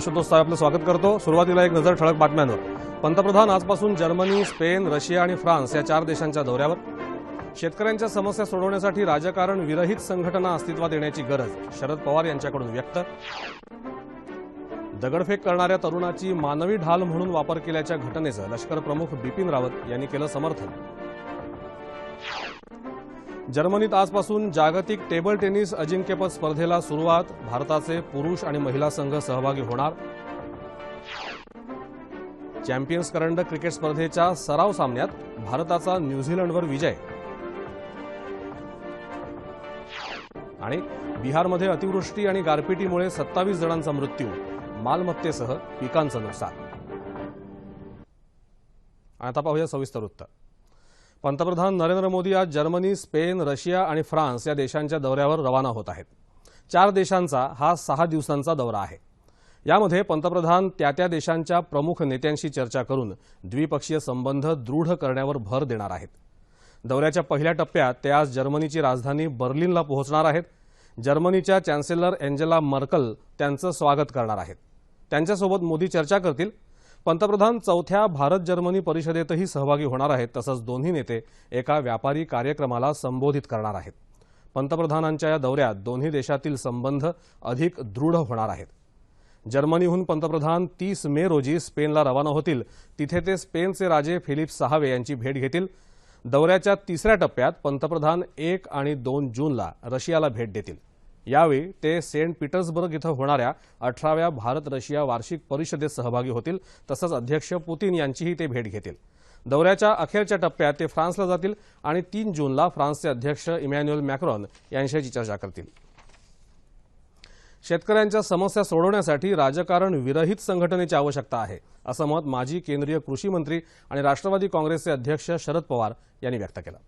शतोत्साह आपलं स्वागत करतो. सुरुवातीला एक नजर ठळक बातम्यांवर. पंतप्रधान आजपासून जर्मनी स्पेन रशिया आणि फ्रान्स या चार देशांच्या दौऱ्यावर. शेतकऱ्यांच्या समस्या सोडवण्यासाठी राजकारण विरहित संघटना अस्तित्वात येण्याची गरज शरद पवार यांच्याकडून व्यक्त. दगडफेक करणाऱ्या तरुणाची मानवी ढाल म्हणून वापर केल्याच्या घटनेचं लष्कर प्रमुख बिपिन रावत यांनी केलं समर्थन. जर्मनीत आजपासून जागतिक टेबल टेनिस अजिंक्यपद स्पर्धेला सुरुवात. भारताचे पुरुष आणि महिला संघ सहभागी होणार. चॅम्पियन्स करंडक क्रिकेट स्पर्धेच्या सराव सामन्यात भारताचा न्यूझीलंडवर विजय. आणि बिहारमध्ये अतिवृष्टी आणि गारपिटीमुळे सत्तावीस जणांचा मृत्यू. मालमत्तेसह पिकांचं नुकसान. आता पाहूया सविस्तर उत्तर. पंतप्रधान नरेंद्र मोदी आज जर्मनी स्पेन रशिया आणि फ्रान्स या देशांच्या दौऱ्यावर रवाना होत आहेत. चार देशांचा हा सहा दिवसांचा दौरा आहे. यामध्ये पंतप्रधान त्या त्या देशांच्या प्रमुख नेत्यांशी चर्चा करून द्विपक्षीय संबंध दृढ करण्यावर भर देणार आहेत. दौऱ्याच्या पहिल्या टप्प्यात ते आज जर्मनीची राजधानी बर्लिनला पोहोचणार आहेत. जर्मनीच्या चॅन्सेलर एंजेला मर्कल त्यांचं स्वागत करणार आहेत. त्यांच्यासोबत मोदी चर्चा करतील. पंतप्रधान चौथ्या भारत जर्मनी परिषदेतही सहभागी होणार आहेत तसंच दोन्ही नेते एका व्यापारी कार्यक्रमाला संबोधित करणार आहेत. पंतप्रधानांच्या या दौऱ्यात दोन्ही देशातील संबंध अधिक दृढ होणार आहेत. जर्मनीहून पंतप्रधान तीस मे रोजी स्पेनला रवाना होतील. तिथे ते स्पेनचे राजे फिलिप सहावे यांची भेट घेतील. दौऱ्याच्या तिसऱ्या टप्प्यात पंतप्रधान एक आणि दोन जूनला रशियाला भेट देतील. यावेळी ते सेंट पीटर्सबर्ग इथं होणाऱ्या अठराव्या भारत रशिया वार्षिक परिषदेत सहभागी होतील तसंच अध्यक्ष पुतीन यांचीही ते भेट घेतील. दौऱ्याच्या अखेरच्या टप्प्यात ते फ्रान्सला जातील आणि तीन जूनला फ्रान्सचे अध्यक्ष इमॅन्युअल मॅक्रॉन यांच्याशी चर्चा करतील. शेतकऱ्यांच्या समस्या सोडवण्यासाठी राजकारण विरहित संघटनेची आवश्यकता आहे असं मत माजी केंद्रीय कृषी मंत्री आणि राष्ट्रवादी काँग्रेसचे अध्यक्ष शरद पवार यांनी व्यक्त केलं.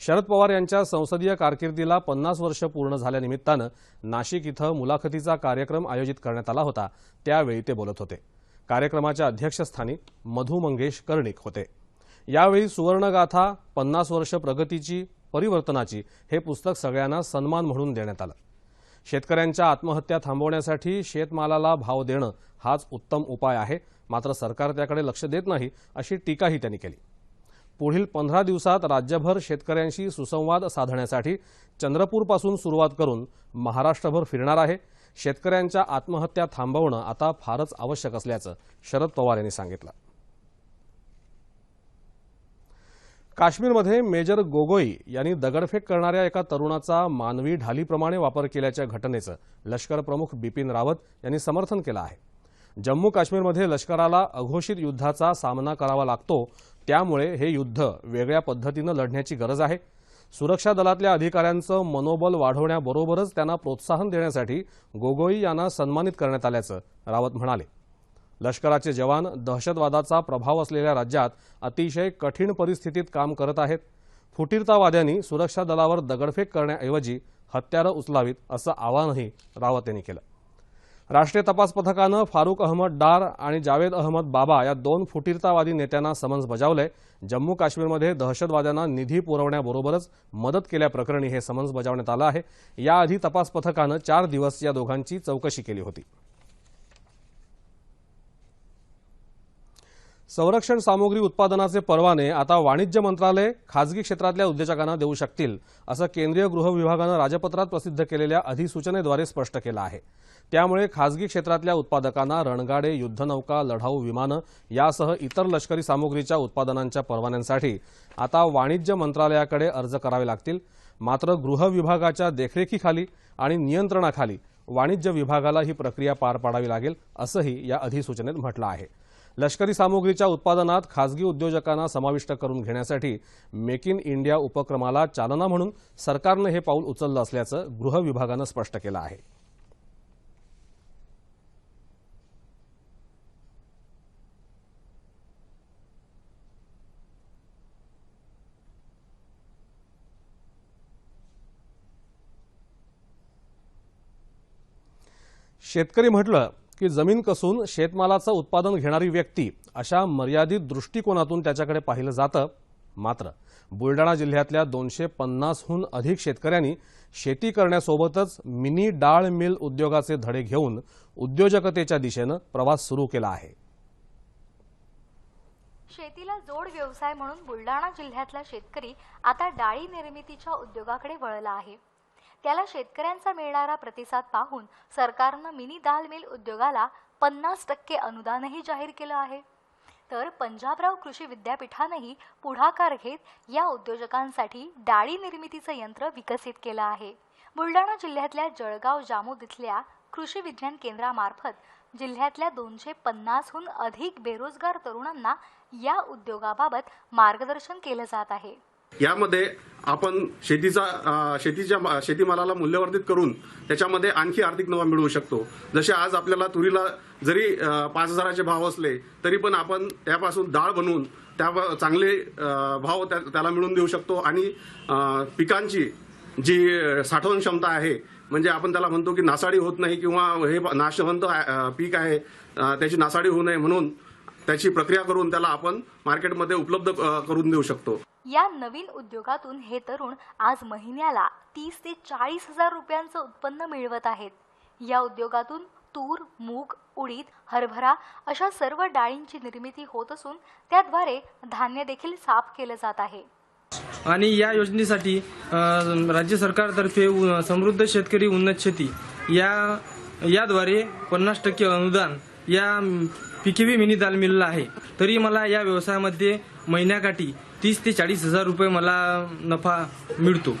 शरद पवार यांच्या संसदीय कारकिर्दीला पन्नास वर्ष पूर्ण झाल्यानिमित्तानं नाशिक इथं मुलाखतीचा कार्यक्रम आयोजित करण्यात आला होता. त्यावेळी ते बोलत होते. कार्यक्रमाच्या अध्यक्षस्थानी मधु मंगेश कर्णिक होते. यावेळी सुवर्णगाथा पन्नास वर्ष प्रगतीची परिवर्तनाची हे पुस्तक सगळ्यांना सन्मान म्हणून देण्यात आलं. शेतकऱ्यांच्या आत्महत्या थांबवण्यासाठी शेतमालाला भाव देणं हाच उत्तम उपाय आहे. मात्र सरकार त्याकडे लक्ष देत नाही अशी टीकाही त्यांनी केली. पुढील पंधरा दिवसात राज्यभर शेतकऱ्यांशी सुसंवाद साधण्यासाठी चंद्रपूरपासून सुरुवात करून महाराष्ट्रभर फिरणार आहे. शेतकऱ्यांच्या आत्महत्या थांबवणं आता फारच आवश्यक असल्याचं शरद पवार यांनी सांगितलं. काश्मीरमध्ये मेजर गोगोई यांनी दगडफेक करणाऱ्या एका तरुणाचा मानवी ढालीप्रमाणे वापर केल्याच्या घटनेचं लष्कर प्रमुख बिपिन रावत यांनी समर्थन केलं आहे. जम्मू काश्मीरमध्ये लष्कराला अघोषित युद्धाचा सामना करावा लागतो त्यामुळे हे युद्ध वेगळ्या पद्धतीनं लढण्याची गरज आहे. सुरक्षा दलातल्या अधिकाऱ्यांचं मनोबल वाढवण्याबरोबरच त्यांना प्रोत्साहन देण्यासाठी गोगोई यांना सन्मानित करण्यात आल्याचं रावत म्हणाले. लष्कराचे जवान दहशतवादाचा प्रभाव असलेल्या राज्यात अतिशय कठीण परिस्थितीत काम करत आहेत. फुटीरतावाद्यांनी सुरक्षा दलावर दगडफेक करण्याऐवजी हत्यारं उचलावीत असं आवाहनही रावत यांनी केलं. राष्ट्रीय तपास पथकानं फारुख अहमद डार आणि जावेद अहमद बाबा या दोन फुटीरतावादी नेत्यांना समन्स बजावलंय जम्मू काश्मीरमध्ये दहशतवाद्यांना निधी पुरवण्याबरोबरच मदत केल्याप्रकरणी हे समन्स बजावण्यात आलं आहे. याआधी तपास पथकानं चार दिवस या दोघांची चौकशी केली होती. संरक्षण सामुग्री उत्पादनाचे परवाने आता वाणिज्य मंत्रालय खाजगी क्षेत्रातल्या उद्योजकांना देऊ शकतील असं केंद्रीय गृह विभागानं राजपत्रात प्रसिद्ध केलेल्या अधिसूचनेद्वारे स्पष्ट केलं आहे. त्यामुळे खाजगी क्षेत्रातल्या उत्पादकांना रणगाडे युद्धनौका लढाऊ विमानं यासह इतर लष्करी सामुग्रीच्या उत्पादनांच्या परवान्यांसाठी आता वाणिज्य मंत्रालयाकडे अर्ज करावे लागतील. मात्र गृह विभागाच्या देखरेखीखाली आणि नियंत्रणाखाली वाणिज्य विभागाला ही प्रक्रिया पार पाडावी लागेल असंही या अधिसूचनेत म्हटलं आहे. लष्करी सामुग्रीच्या उत्पादनात खासगी उद्योजकांना समाविष्ट करून घेण्यासाठी मेक इन इंडिया उपक्रमाला चालना म्हणून सरकारनं हे पाऊल उचललं असल्याचं गृह विभागानं स्पष्ट केलं आहे. शेतकरी म्हटलं की जमीन कसून शेतमालाचं उत्पादन घेणारी व्यक्ती अशा मर्यादित दृष्टिकोनातून त्याच्याकडे पाहिलं जातं. मात्र बुलडाणा जिल्ह्यातल्या दोनशे पन्नासहून अधिक शेतकऱ्यांनी शेती करण्यासोबतच मिनी डाळ मिल उद्योगाचे धडे घेऊन उद्योजकतेच्या दिशेनं प्रवास सुरू केला आहे. शेतीला जोड व्यवसाय म्हणून बुलढाणा जिल्ह्यातला शेतकरी आता डाळी निर्मितीच्या उद्योगाकडे वळला आहे. त्याला शेतकऱ्यांचा मिळणारा प्रतिसाद पाहून सरकारनं मिनी दाल मिल उद्योगाला पन्नास टक्के अनुदानही जाहीर केलं आहे. तर पंजाबराव कृषी विद्यापीठानंही पुढाकार घेत या उद्योजकांसाठी डाळी निर्मितीचं यंत्र विकसित केलं आहे. बुलढाणा जिल्ह्यातल्या जळगाव जामोद इथल्या कृषी विज्ञान केंद्रामार्फत जिल्ह्यातल्या दोनशे पन्नासहून अधिक बेरोजगार तरुणांना या उद्योगाबाबत मार्गदर्शन केलं जात आहे. यामध्ये आपण शेतीचा शेतीच्या मा- शेतीमालाला मूल्यवर्धित करून त्याच्यामध्ये आणखी आर्थिक नफा मिळवू शकतो. जसे आज आपल्याला तुरीला जरी पाच हजाराचे भाव असले तरी पण आपण त्यापासून डाळ बनवून त्या चांगले भाव त्या- त्याला मिळवून देऊ शकतो. आणि पिकांची जी साठवण क्षमता आहे म्हणजे आपण त्याला म्हणतो की नासाडी होत नाही किंवा हे नाशवंत पीक आहे त्याची नासाडी होऊ नये म्हणून त्याची प्रक्रिया करून त्याला आपण मार्केटमध्ये उपलब्ध करून देऊ शकतो. या नवीन उद्योगातून हे तरुण आज महिन्याला तीस ते चाळीस हजार रुपयांचं उत्पन्न मिळवत आहेत. या उद्योगातून तूर मूग उडीद हरभरा अशा सर्व डाळींची निर्मिती होत असून त्याद्वारे धान्य देखील साफ केलं जात आहे. आणि या योजनेसाठी राज्य सरकारतर्फे समृद्ध शेतकरी उन्नत शेती या याद्वारे पन्नास टक्के अनुदान या पिकेवी मिनी दाल मिलला आहे. तरी मला या व्यवसायामध्ये महिन्याकाठी तीस ते चाळीस हजार रुपये मला नफा मिळतो.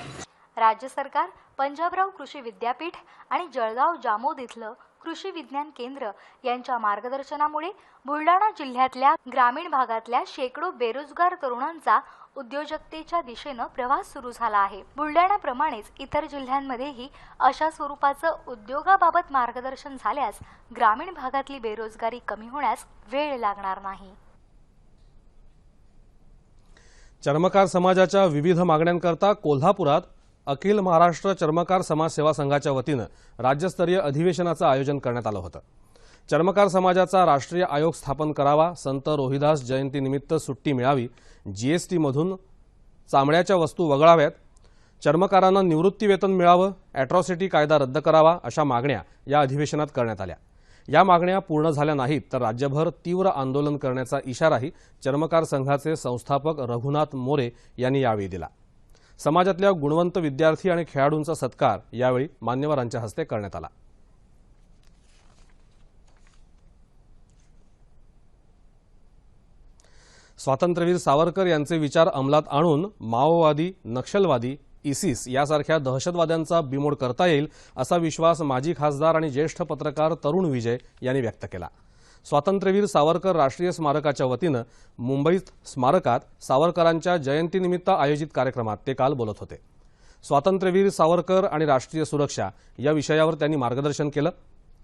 राज्य सरकार पंजाबराव कृषी विद्यापीठ आणि जळगाव जामोद इथलं कृषी विज्ञान केंद्र यांच्या मार्गदर्शनामुळे बुलढाणा जिल्ह्यातल्या ग्रामीण भागातल्या शेकडो बेरोजगार तरुणांचा उद्योजकतेच्या दिशेनं प्रवास सुरू झाला आहे. बुलढाण्याप्रमाणेच इतर जिल्ह्यांमध्येही अशा स्वरूपाचं उद्योगाबाबत मार्गदर्शन झाल्यास ग्रामीण भागातली बेरोजगारी कमी होण्यास वेळ लागणार नाही. चर्मकार समाजाच्या विविध मागण्यांकरता कोल्हापुरात अखिल महाराष्ट्र चर्मकार समाज सेवा संघाच्या वतीनं राज्यस्तरीय अधिवेशनाचं आयोजन करण्यात आलं होतं. चर्मकार समाजाचा राष्ट्रीय आयोग स्थापन करावा संत रोहिदास जयंतीनिमित्त सुट्टी मिळावी जीएसटीमधून चामड्याच्या वस्तू वगळाव्यात चर्मकारांना निवृत्तीवेतन मिळावं अॅट्रॉसिटी कायदा रद्द करावा अशा मागण्या या अधिवेशनात करण्यात आल्या. या मागण्या पूर्ण झाल्या नाहीत तर राज्यभर तीव्र आंदोलन करण्याचा इशाराही चर्मकार संघाचे संस्थापक रघुनाथ मोरे यांनी यावेळी दिला. समाजातल्या गुणवंत विद्यार्थी आणि खेळाडूंचा सत्कार यावेळी मान्यवरांच्या हस्ते करण्यात आला. स्वातंत्र्यवीर सावरकर यांचे विचार अंमलात आणून माओवादी नक्षलवादी इसिस यासारख्या दहशतवाद्यांचा बिमोड करता येईल असा विश्वास माजी खासदार आणि ज्येष्ठ पत्रकार तरुण विजय यांनी व्यक्त केला. स्वातंत्र्यवीर सावरकर राष्ट्रीय स्मारकाच्या वतीनं मुंबईत स्मारकात सावरकरांच्या जयंतीनिमित्त आयोजित कार्यक्रमात ते काल बोलत होते. स्वातंत्र्यवीर सावरकर आणि राष्ट्रीय सुरक्षा या विषयावर त्यांनी मार्गदर्शन केलं.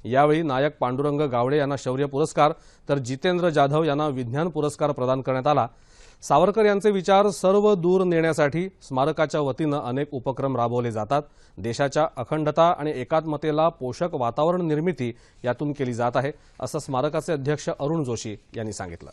यावेळी नायक पांडुरंग गावडे यांना शौर्य पुरस्कार तर जितेंद्र जाधव यांना विज्ञान पुरस्कार प्रदान करण्यात आला. सावरकर यांचे विचार सर्व दूर नेण्यासाठी स्मारकाच्या वतीनं अनेक उपक्रम राबवले जातात. देशाच्या अखंडता आणि एकात्मतेला पोषक वातावरण निर्मिती यातून केली जात आहे असं स्मारकाचे अध्यक्ष अरुण जोशी यांनी सांगितलं.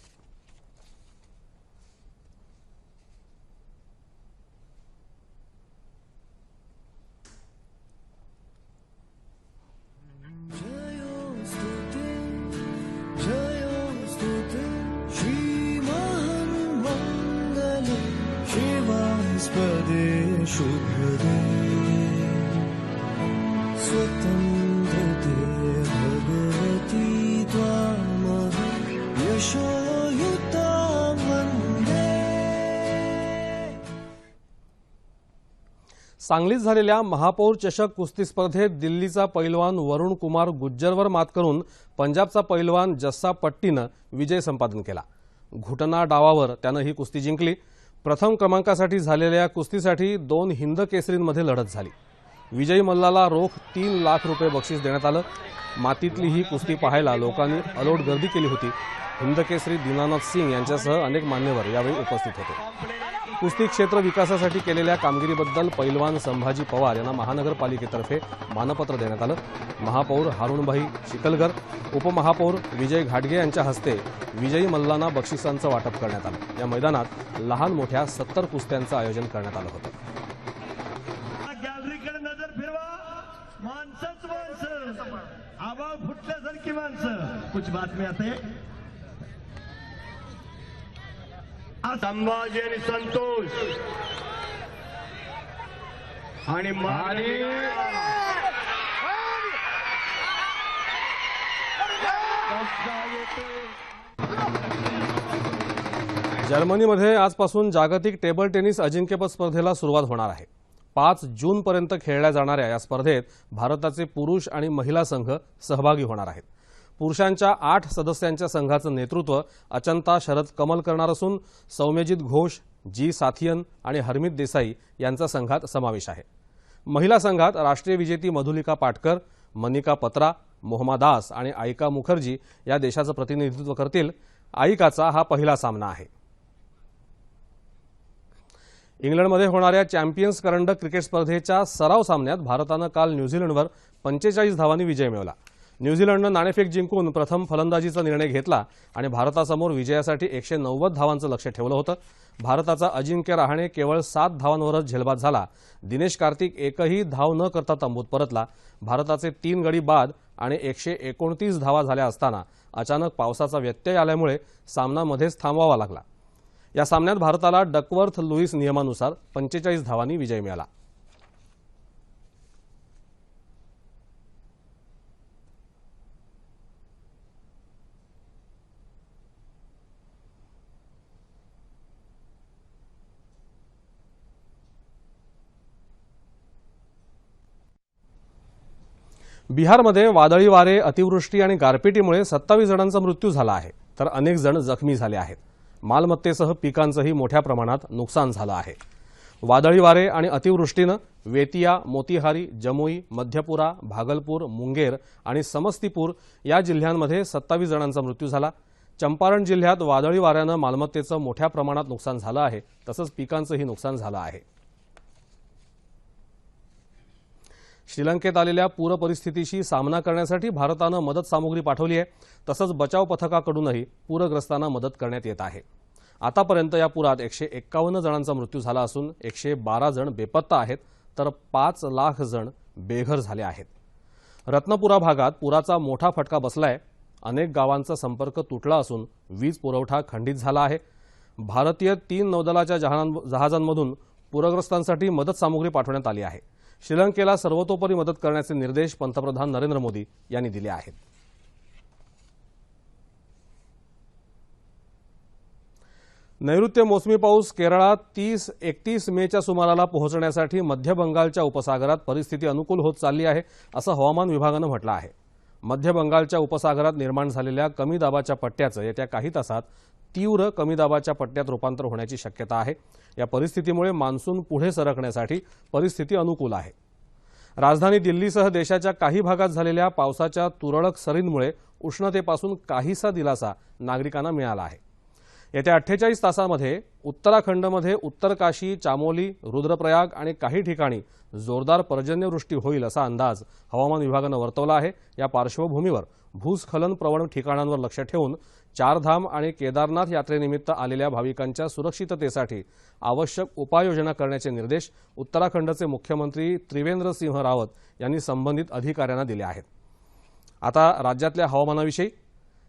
शिवास्पदे शुभदे स्वतन्त्रते भगवती त्वामः यशोयुता वन्दे सांगलीत झालेल्या महापौर चषक कुस्ती स्पर्धेत दिल्लीचा पैलवान वरुण कुमार गुज्जरवर मात करून पंजाबचा पैलवान जस्सा पट्टीनं विजय संपादन केला. घुटना डावावर त्यानं ही कुस्ती जिंकली. प्रथम क्रमांकासाठी झालेल्या कुस्तीसाठी दोन हिंद केसरींमध्ये लढत झाली. विजयी मल्लाला रोख तीन लाख रुपये बक्षीस देण्यात आलं. मातीतली ही कुस्ती पाहायला लोकांनी अलोट गर्दी केली होती. हिंद केसरी दीनानाथ सिंग यांच्यासह अनेक मान्यवर यावेळी उपस्थित होते. कुस्ती क्षेत्र विकासासाठी केलेल्या कामगिरीबद्दल पैलवान संभाजी पवार यांना महानगरपालिकेतर्फे मानपत्र देण्यात आलं. महापौर हारुणभाई शिकलगर उपमहापौर विजय घाटगे यांच्या हस्ते विजयी मल्लांना बक्षिसांचं वाटप करण्यात आलं. या मैदानात लहान मोठ्या सत्तर कुस्त्यांचं आयोजन करण्यात आलं होतं. गॅलरीकडे नजर फिरवा. माणसंच माणसं. आवा फुटल्यासारखी माणसं. कुछ बातमी आहे संभाजी आणि संतोष आणि जर्मनीमध्ये आजपासून जागतिक टेबल टेनिस अजिंक्यपद स्पर्धेला सुरुवात होणार आहे. पाच जूनपर्यंत खेळल्या जाणाऱ्या या स्पर्धेत भारताचे पुरुष आणि महिला संघ सहभागी होणार आहेत. पुरुषांच्या आठ सदस्यांच्या संघाचं नेतृत्व अचंता शरद कमल करणार असून सौम्यजित घोष जी साथियन आणि हरमित देसाई यांचा संघात समावेश आहे. महिला संघात राष्ट्रीय विजेती मधुलिका पाटकर मनिका पत्रा मोहम्मा दास आणि आयिका मुखर्जी या देशाचं प्रतिनिधित्व करतील. आयिकाचा हा पहिला सामना आहे. इंग्लंडमध्ये होणाऱ्या चॅम्पियन्स करंडक क्रिकेट स्पर्धेच्या सराव सामन्यात भारतानं काल न्यूझीलंडवर पंचेचाळीस धावांनी विजय मिळवला. न्यूझीलंडनं नाणेफेक जिंकून प्रथम फलंदाजीचा निर्णय घेतला आणि भारतासमोर विजयासाठी एकशे नव्वद धावांचं लक्ष ठेवलं होतं. भारताचा अजिंक्य रहाणे केवळ सात धावांवरच झेलबाद झाला. दिनेश कार्तिक एकही धाव न करता तंबूत परतला. भारताचे तीन गडी बाद आणि एकशे एकोणतीस धावा झाल्या असताना अचानक पावसाचा व्यत्यय आल्यामुळे सामना मध्येच थांबवावा लागला. या सामन्यात भारताला डकवर्थ लुईस नियमानुसार पंचेचाळीस धावांनी विजय मिळाला. बिहारमध्ये वादळी वारे अतिवृष्टी आणि गारपिटीमुळे सत्तावीस जणांचा मृत्यू झाला आहे. तर अनेक जण जखमी झाले आहेत. मालमत्तेसह पिकांचंही मोठ्या प्रमाणात नुकसान झालं आहे. वादळी वारे आणि अतिवृष्टीनं वेतिया मोतीहारी जमुई मध्यपुरा भागलपूर मुंगेर आणि समस्तीपूर या जिल्ह्यांमध्ये सत्तावीस जणांचा मृत्यू झाला. चंपारण जिल्ह्यात वादळी वाऱ्यानं मालमत्तेचं मोठ्या प्रमाणात नुकसान झालं आहे. तसंच पिकांचंही नुकसान झालं आहे. श्रीलंकेत आलेल्या पूर परिस्थितीशी सामना करण्यासाठी भारतानं मदत सामुग्री पाठवली आहे. तसंच बचाव पथकाकडूनही पूरग्रस्तांना मदत करण्यात येत आहे. आतापर्यंत या पुरात एकशे एक्कावन्न जणांचा मृत्यू झाला असून एकशे बारा जण बेपत्ता आहेत तर पाच लाख जण बेघर झाले आहेत. रत्नपुरा भागात पुराचा मोठा फटका बसलाय. अनेक गावांचा संपर्क तुटला असून वीज पुरवठा खंडित झाला आहे. भारतीय तीन नौदलाच्या जहाजांमधून पूरग्रस्तांसाठी मदत सामुग्री पाठवण्यात आली आहे. श्रीलंकेला सर्वतोपरी मदत करण्याचे निर्देश पंतप्रधान नरेंद्र मोदी यांनी दिले आहेत. नैऋत्य मोसमी पाऊस केरळात तीस एकतीस मेच्या सुमाराला पोहोचण्यासाठी मध्य बंगालच्या उपसागरात परिस्थिती अनुकूल होत चालली आहे असं हवामान विभागानं म्हटलं आहे. मध्य बंगालच्या उपसागरात निर्माण झालेल्या कमी दाबाच्या पट्ट्याचं येत्या काही तासात तीव्र कमी दाबाच्या पट्ट्यात रूपांतर होण्याची शक्यता आहे. या परिस्थितीमुळे मान्सून पुढे सरकण्यासाठी परिस्थिती अनुकूल आहे. राजधानी दिल्लीसह देशाच्या काही भागात झालेल्या पावसाच्या तुरळक सरींमुळे उष्णतेपासून काहीसा दिलासा नागरिकांना मिळाला आहे. येत्या अठ्ठेचाळीस तासामध्ये उत्तराखंडमध्ये उत्तर काशी चामोली रुद्रप्रयाग आणि काही ठिकाणी जोरदार पर्जन्यवृष्टी होईल असा अंदाज हवामान विभागानं वर्तवला आहे. या पार्श्वभूमीवर भूस्खलन प्रवण ठिकाणांवर लक्ष ठेवून चारधाम आणि केदारनाथ यात्रेनिमित्त आलेल्या भाविकांच्या सुरक्षिततेसाठी आवश्यक उपाययोजना करण्याचे निर्देश उत्तराखंडचे मुख्यमंत्री त्रिवेंद्र सिंह रावत यांनी संबंधित अधिकाऱ्यांना दिले आहेत. आता राज्यातल्या हवामानाविषयी.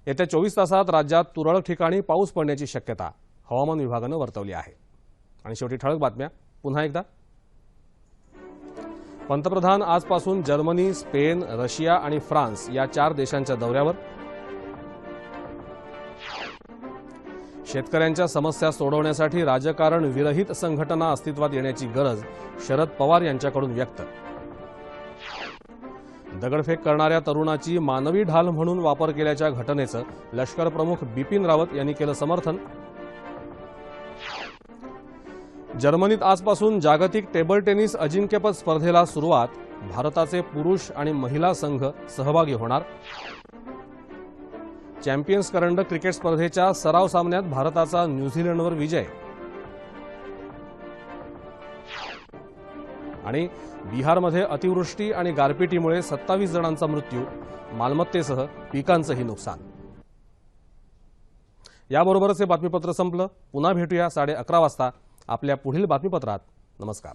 येत्या चोवीस तासात राज्यात तुरळक ठिकाणी पाऊस पडण्याची शक्यता हवामान विभागानं वर्तवली आहे. आणि शेवटी ठळक बातम्या. पुन्हा एकदा. पंतप्रधान आजपासून जर्मनी स्पेन रशिया आणि फ्रान्स या चार देशांच्या दौऱ्यावर. शेतकऱ्यांच्या समस्या सोडवण्यासाठी राजकारण विरहित संघटना अस्तित्वात येण्याची गरज शरद पवार यांच्याकडून व्यक्त. दगडफेक करणाऱ्या तरुणाची मानवी ढाल म्हणून वापर केल्याच्या घटनेचं लष्कर प्रमुख बिपिन रावत यांनी केलं समर्थन. जर्मनीत आजपासून जागतिक टेबल टेनिस अजिंक्यपद स्पर्धेला सुरुवात. भारताचे पुरुष आणि महिला संघ सहभागी होणार. चॅम्पियन्स करंडक क्रिकेट स्पर्धेच्या सराव सामन्यात भारताचा न्यूझीलंडवर विजय. आणि बिहारमध्ये अतिवृष्टी आणि गारपिटीमुळे सत्तावीस जणांचा मृत्यू. मालमत्तेसह पिकांचंही नुकसान. याबरोबरच हे बातमीपत्र संपलं. पुन्हा भेटूया साडे अकरा वाजता. आपल्या पुढील बातमीपत्रात. नमस्कार.